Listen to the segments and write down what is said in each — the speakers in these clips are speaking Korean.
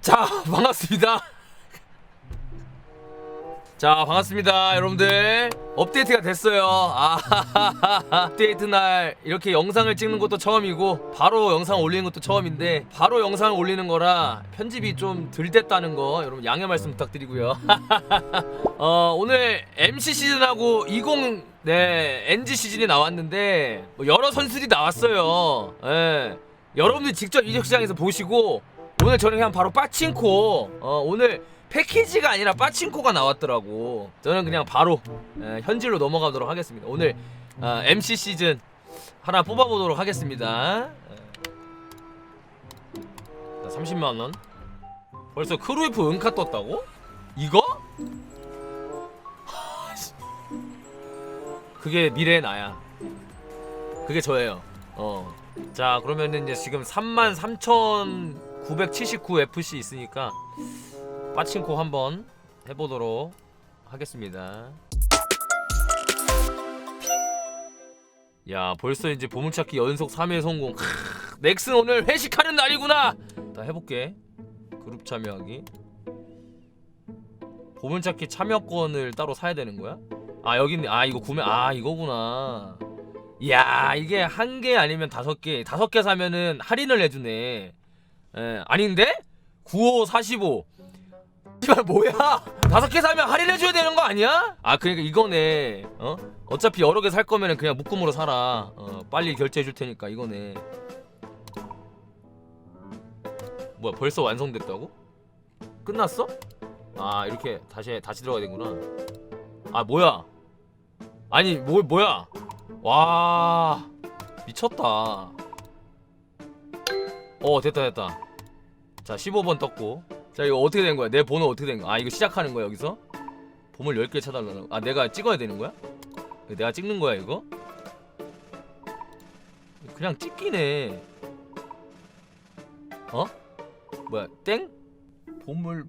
자 반갑습니다. 자 반갑습니다 여러분들. 업데이트가 됐어요. 아 업데이트 날 이렇게 영상을 찍는 것도 처음이고 바로 영상 올리는 것도 처음인데 바로 영상을 올리는 거라 편집이 좀 덜 됐다는 거 여러분 양해 말씀 부탁드리고요. 어 오늘 MC 시즌하고 20 네, NG 시즌이 나왔는데 뭐 여러 선수들이 나왔어요. 예. 여러분들 직접 이적 시장에서 보시고 오늘 저는 그냥 바로 빠친코 어, 오늘 패키지가 아니라 빠친코가 나왔더라고. 저는 그냥 바로 에, 현질로 넘어가도록 하겠습니다. 오늘 어, MC 시즌 하나 뽑아보도록 하겠습니다. 30만원. 벌써 크루이프 은카 떴다고? 이거? 그게 미래의 나야. 그게 저예요. 어. 자 그러면은 이제 지금 33,000 979FC 있으니까 빠친코 한번 해보도록 하겠습니다. 야 벌써 이제 보물찾기 연속 3회 성공. 크, 넥슨 오늘 회식하는 날이구나! 나 해볼게. 그룹 참여하기. 보물찾기 참여권을 따로 사야 되는 거야? 아 여기 있네. 아 이거 구매 아 이거구나. 야 이게 한 개 아니면 다섯 개. 다섯 개 사면은 할인을 해주네. 에 아닌데? 95 45. 씨발 뭐야? 다섯 개 사면 할인해 줘야 되는 거 아니야? 아 그러니까 이거네. 어? 어차피 여러 개 살 거면은 그냥 묶음으로 사라. 어 빨리 결제해 줄 테니까 이거네. 뭐야 벌써 완성됐다고? 끝났어? 아 이렇게 다시 다시 들어가야 되구나. 아 뭐야? 아니 뭐 뭐야? 와 미쳤다. 어 됐다 됐다. 자 15번 떴고 자 이거 어떻게 된 거야? 내 번호 어떻게 된 거야? 아 이거 시작하는 거야 여기서? 보물 10개 쳐달라는 아 내가 찍어야 되는 거야? 내가 찍는 거야 이거? 그냥 찍기네 어? 뭐야 땡? 보물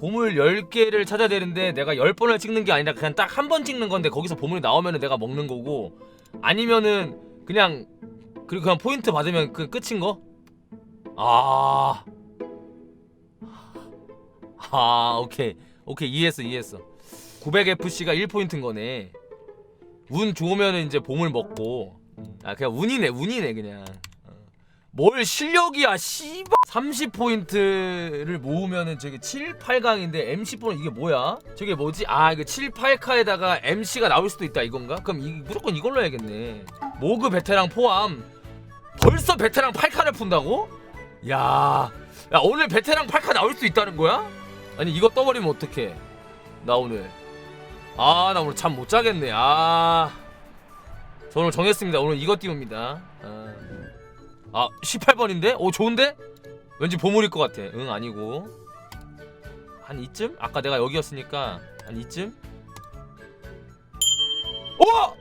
보물 10개를 찾아야 되는데 내가 10번을 찍는 게 아니라 그냥 딱 한 번 찍는 건데 거기서 보물이 나오면은 내가 먹는 거고 아니면은 그냥 그리고 그냥 포인트 받으면 그 끝인 거? 아. 아, 오케이. 오케이. 이해했어. 이해했어. 900FC가 1포인트인 거네. 운 좋으면은 이제 보물 먹고. 아, 그냥 운이네. 운이네, 그냥. 어. 뭘 실력이야, 씨발. 30포인트를 모으면은 저게 7, 8강인데 MC4는 이게 뭐야? 저게 뭐지? 아, 이거 7, 8카에다가 MC가 나올 수도 있다, 이건가? 그럼 이, 무조건 이걸로 해야겠네. 모그 베테랑 포함. 벌써 베테랑 8카를 푼다고? 야, 야 오늘 베테랑 8카 나올 수 있다는 거야? 아니 이거 떠버리면 어떡해 나 오늘 아 나 오늘 잠 못 자겠네 아저 오늘 정했습니다 오늘 이거 띄웁니다 아, 아 18번인데? 오 좋은데? 왠지 보물일 것 같아 응 아니고 한 이쯤? 아까 내가 여기였으니까 한 이쯤? 오!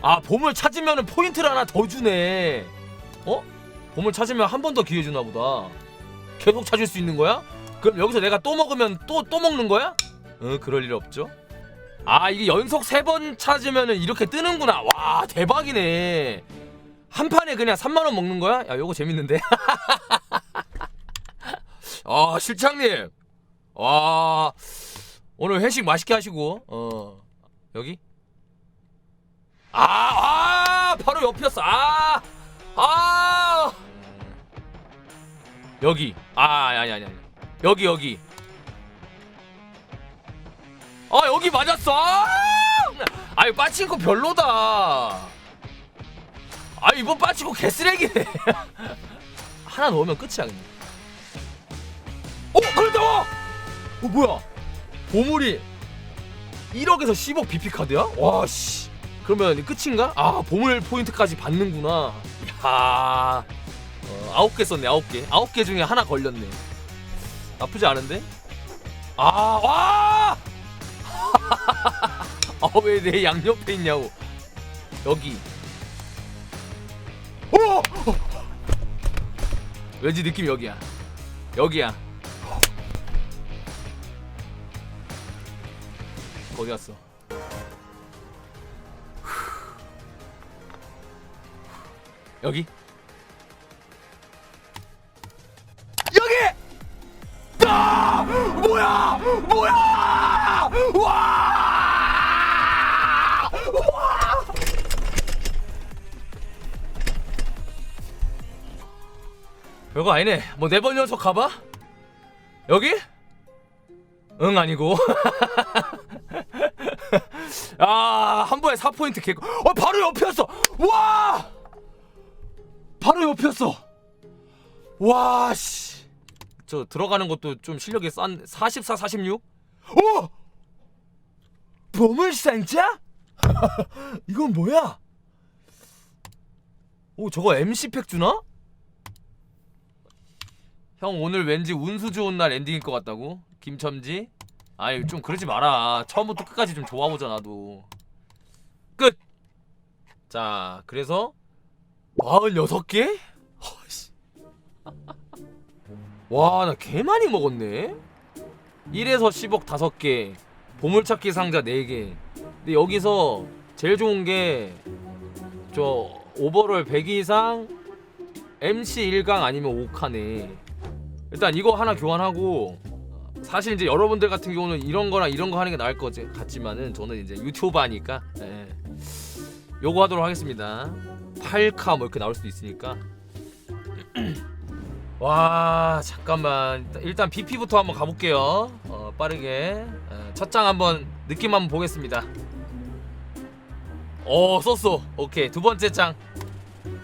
아 보물 찾으면 포인트를 하나 더 주네 어? 보물 찾으면 한 번 더 기회 주나 보다. 계속 찾을 수 있는 거야? 그럼 여기서 내가 또 먹으면 또 또 먹는 거야? 어, 그럴 일 없죠. 아, 이게 연속 세 번 찾으면은 이렇게 뜨는구나. 와, 대박이네. 한 판에 그냥 3만 원 먹는 거야? 야, 요거 재밌는데. 아, 실장님. 와. 오늘 회식 맛있게 하시고. 어. 여기? 아, 아, 바로 옆이었어. 아. 아! 여기. 아 아니 아니 아니 여기 여기. 아 여기 맞았어. 아! 아이 빠친코 별로다. 아 이번 빠친코 개쓰레기네. 하나 넣으면 끝이야 그냥. 어 그렇다 어 뭐야? 보물이 1억에서 10억 BP 카드야? 와씨 그러면 끝인가? 아 보물 포인트까지 받는구나. 야, 어, 아홉 개 썼네 아홉 개. 아홉 개 중에 하나 걸렸네. 나쁘지 않은데? 아, 와! 아왜 내 양옆에 있냐고. 여기. 오! 왠지 느낌 여기야. 여기야. 어디 갔어? 여기? 여기! 아! 뭐야! 뭐야! 와! 와! 별거 아니네. 뭐 네 번 연속 가봐. 여기? 응 아니고. 아한 번에 4포인트 개고 어 바로 옆이었어. 와! 바로 옆이었어 와 씨 저 들어가는 것도 좀 실력이 싼 44, 46? 오! 보물상자? 이건 뭐야? 오 저거 MC 팩 주나? 형 오늘 왠지 운수 좋은 날 엔딩일 것 같다고? 김첨지? 아니 좀 그러지 마라 처음부터 끝까지 좀 좋아보자 나도 끝! 자 그래서 46개? 와, 나 개 많이 먹었네. 1에서 10억 5개. 보물찾기 상자 4개. 근데 여기서 제일 좋은 게 저 오버롤 100 이상 MC 1강 아니면 5칸에 일단 이거 하나 교환하고 사실 이제 여러분들 같은 경우는 이런 거랑 이런 거 하는 게 나을 것 같지만은 저는 이제 유튜버니까 예. 요거 하도록 하겠습니다. 8카 뭐 이렇게 나올 수도 있으니까. 와 잠깐만. 일단 BP부터 한번 가볼게요. 어, 빠르게. 첫 장 한번 느낌 한번 보겠습니다. 어 썼어. 오케이. 두 번째 장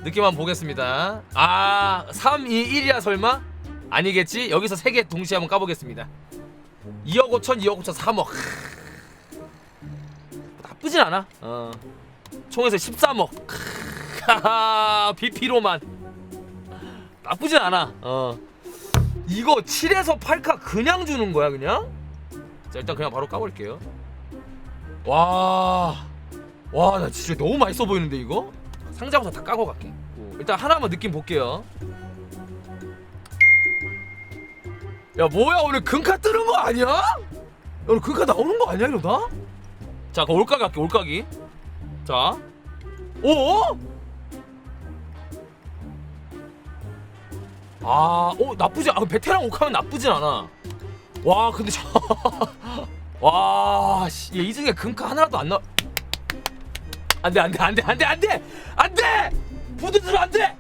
느낌 한번 보겠습니다. 아 3, 2, 1이야 설마? 아니겠지? 여기서 세 개 동시에 한번 까보겠습니다. 2억 5천 2억 5천 3억. 나쁘진 않아. 어. 총에서 13억. 하하 BP로만 나쁘진 않아. 어. 이거 7에서 8카 그냥 주는 거야, 그냥? 자, 일단 그냥 바로 까볼게요. 와. 와, 나 진짜 너무 맛있어 보이는데, 이거? 상자부터 다 까고 갈게. 오, 일단 하나만 느낌 볼게요. 야, 뭐야, 오늘 금카 뜨는 거 아니야? 오늘 금카 나오는 거 아니야, 이러다? 자, 그 올가기 할게, 올가기. 자. 오! 아, 어 나쁘지 않아. 베테랑 옥하면 나쁘진 않아. 와, 근데 저, 와, 씨, 얘 이중에 금카 하나라도 안 나. 안돼, 안돼, 안돼, 안돼, 안돼, 안돼. 부드들 안돼.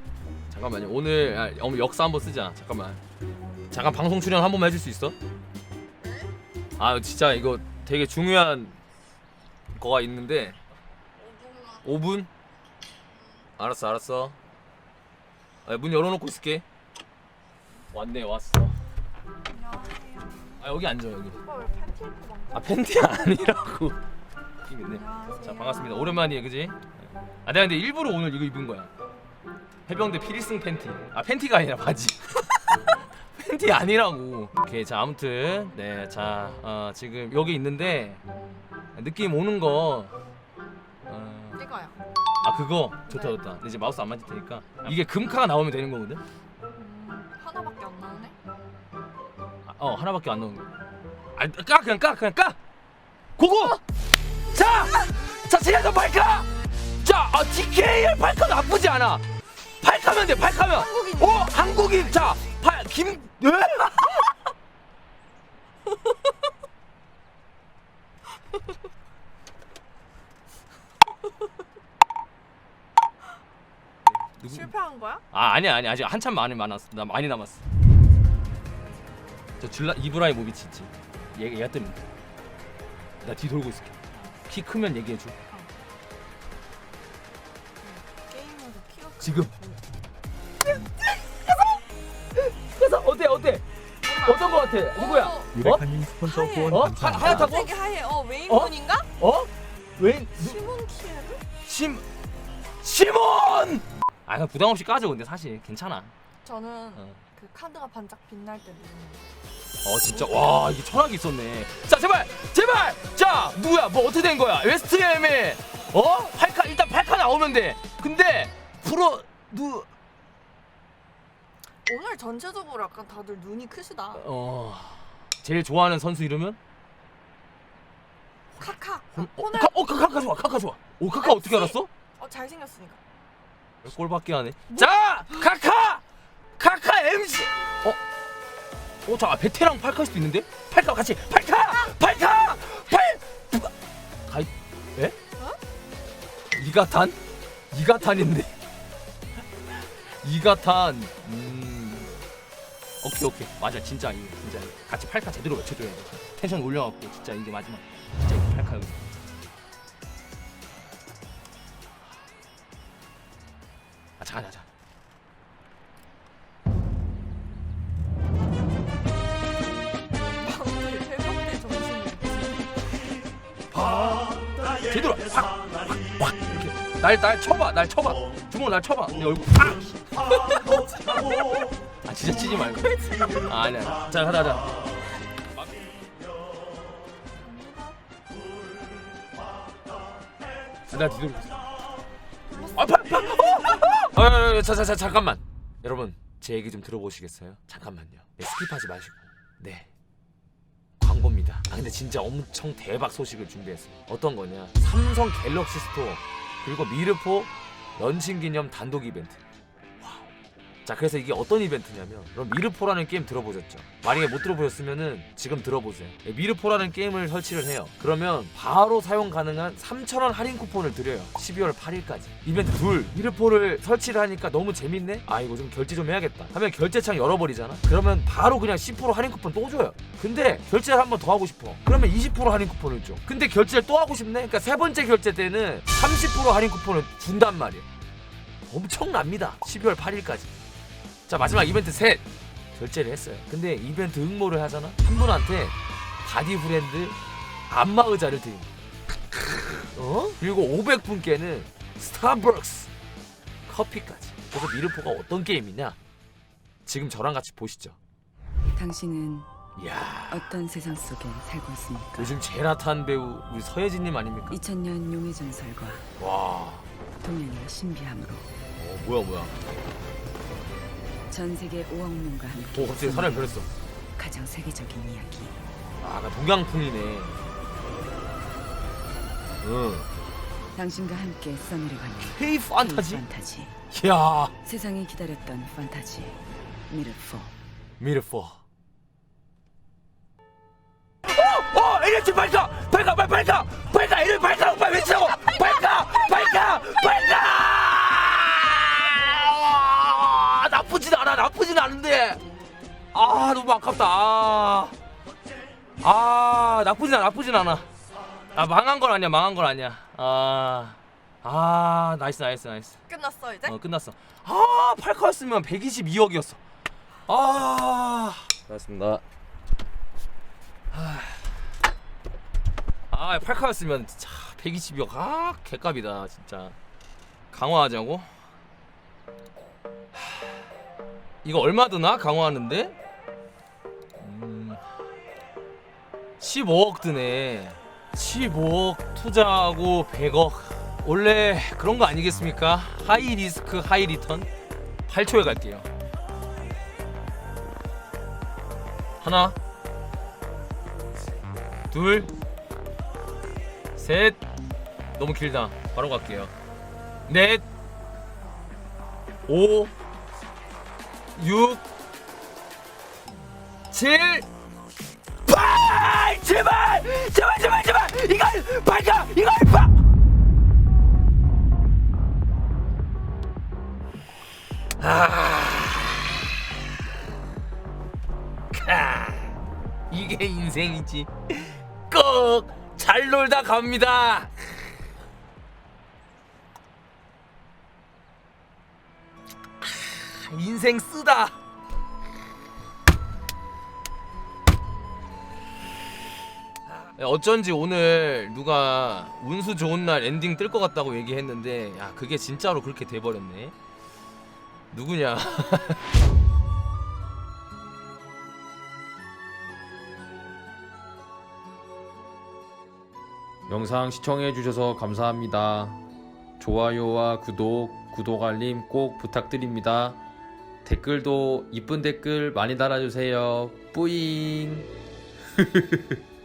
잠깐만요. 오늘 아, 오늘 역사 한번 쓰자. 잠깐만. 잠깐 방송 출연 한 번만 해줄 수 있어? 아, 진짜 이거 되게 중요한 거가 있는데. 5분? 알았어, 알았어. 아, 문 열어놓고 있을게. 왔네 왔어. 안녕하세요. 아 여기 앉아 여기. 오빠 왜 팬티 입고 망고? 아 팬티 아니라고. 이겠네. 안녕하세요. 자 반갑습니다. 오랜만이에요, 그지? 아 내가 근데 일부러 오늘 이거 입은 거야. 해병대 피리승 팬티. 아 팬티가 아니라 바지. 팬티 아니라고. 오케이 자 아무튼 네자 어, 지금 여기 있는데 느낌 오는 거. 어, 이거요. 아 그거 좋다 좋다. 근데 이제 마우스 안 만질 테니까 이게 금카가 나오면 되는 거거든. 어 하나밖에 안 나오는 거. 아까 그냥 까 그냥 까. 고고. 자, 자 지금도 발카. 자, 아, DKR 발카 나쁘지 않아. 발카면 돼, 발카면. 한국인. 어, 한국인. 자, 발 김. 예? 누구? 실패한 거야? 아 아니야 아니야 아직 한참 많이 많았어 나 많이 남았어 저 줄라 이브라이 모비치 있지 얘, 얘 때문에 나 뒤 돌고 있을게 키 크면 얘기해줘 키가 크- 지금 그래서 어때 어때 어떤 거 같아 누구야 어, 유레카님 스폰서 하얘. 후원 어? 감사합니다. 하- 하얗다고? 되게 하얘. 어 웨인본인가? 어? 왜? 누, 시몬 키에르? 심 시몬 아 그냥 부담 없이 까줘 근데 사실 괜찮아 저는 어. 그 카드가 반짝 빛날 때 누르는 어 진짜. 와 이게 철학이 있었네. 자 제발 제발! 자 누구야? 뭐 어떻게 된 거야? 웨스트햄에 어? 8카 일단 8카 나오면 돼. 근데 프로 누 오늘 전체적으로 약간 다들 눈이 크시다. 어 제일 좋아하는 선수 이름은? 카카. 어, 오늘 카, 어 카카 좋아 카카 좋아. 오 카카 어떻게 알았어? 어 잘생겼으니까. 꼴밖에 안 해? 자 카카 카카 MC 어 어, 자 베테랑 팔카일 수도 있는데? 팔카 같이 팔카! 팔카! 팔! 누가? 가이 에? 어? 이가탄? 이가탄인데? 이가탄 음 오케이 오케이 맞아 진짜 이거 진짜 이거. 같이 팔카 제대로 외쳐 줘야 돼 텐션 올려 갖고 진짜 이게 마지막 진짜 이거 팔카 여기 날 날 쳐봐 날 쳐봐 주먹 날 쳐봐 내 얼굴 아 진짜 치지 말고 아 아니야 자 가자 아, 나 뒤돌고 있어 아, 파, 파. 어, 어, 어, 자, 자, 자, 잠깐만. 여러분, 제 얘기 좀 들어보시겠어요? 잠깐만요. 네, 스킵하지 마시고. 네. 광고입니다. 아 근데 진짜 엄청 대박 소식을 준비했어요. 어떤 거냐? 삼성 갤럭시 스토어 그리고 미르포 런칭 기념 단독 이벤트. 자 그래서 이게 어떤 이벤트냐면 그럼 미르포라는 게임 들어보셨죠? 만약에 못 들어보셨으면은 지금 들어보세요. 네, 미르포라는 게임을 설치를 해요. 그러면 바로 사용 가능한 3,000원 할인 쿠폰을 드려요. 12월 8일까지. 이벤트 둘. 미르포를 설치를 하니까 너무 재밌네? 아 이거 좀 결제 좀 해야겠다. 하면 결제창 열어버리잖아? 그러면 바로 그냥 10% 할인 쿠폰 또 줘요. 근데 결제를 한 번 더 하고 싶어. 그러면 20% 할인 쿠폰을 줘. 근데 결제를 또 하고 싶네? 그러니까 세 번째 결제 때는 30% 할인 쿠폰을 준단 말이야. 엄청납니다. 12월 8일까지. 자 마지막 이벤트 셋 결제를 했어요. 근데 이벤트 응모를 하잖아. 한 분한테 바디 브랜드 안마 의자를 드립니다. 어? 그리고 500분께는 스타벅스 커피까지. 그래서 미르포가 어떤 게임이냐? 지금 저랑 같이 보시죠. 당신은 이야. 어떤 세상 속에 살고 있습니까? 요즘 제일 핫한 배우 우리 서예진님 아닙니까? 2000년 용의 전설과 와, 동양의 신비함으로 어, 뭐야 뭐야. 전 세계 5억 명과 함께 오 갑자기 사람이 변했어. 가장 세계적인 이야기 아, 나 동양풍이네. 응. 당신과 함께 써내려가는 헤이 이 판타지. 판타지 이야, 세상이 기다렸던 판타지 미르포 미르포. 어, 에너지 발사, 발사, 발 발사, 발사, 에너지 발사, 오빠 외치라고, 아, 너무 아깝다. 아, 아 나쁘진 않아, 나쁘진 않아. 아, 망한 건 아니야, 망한 건 아니야. 아, 아, 나이스, 나이스, 나이스. 끝났어 이제? 어 끝났어. 아 8카였으면 122억이었어. 아 고맙습니다. 아 8카였으면 진짜 122억 아 개값이다 진짜. 강화하자고? 하, 이거 얼마 드나 강화하는데? 15억 드네. 15억 투자하고 100억. 원래 그런 거 아니겠습니까? 하이 리스크 하이 리턴. 8초에 갈게요. 하나. 둘셋. 너무 길다. 바로 갈게요. 넷. 오, 육, 칠, 팔! 제발! 제발, 제발, 제발! 이걸 발가! 이걸 봐! 카. 이게 인생이지. 꼭 잘 놀다 갑니다. 인생 쓰다. 어쩐지 오늘 누가 운수 좋은 날 엔딩 뜰 것 같다고 얘기했는데 야 그게 진짜로 그렇게 돼버렸네. 누구냐? 영상 시청해 주셔서 감사합니다. 좋아요와 구독, 구독 알림 꼭 부탁드립니다. 댓글도 이쁜 댓글 많이 달아주세요. 뿌잉!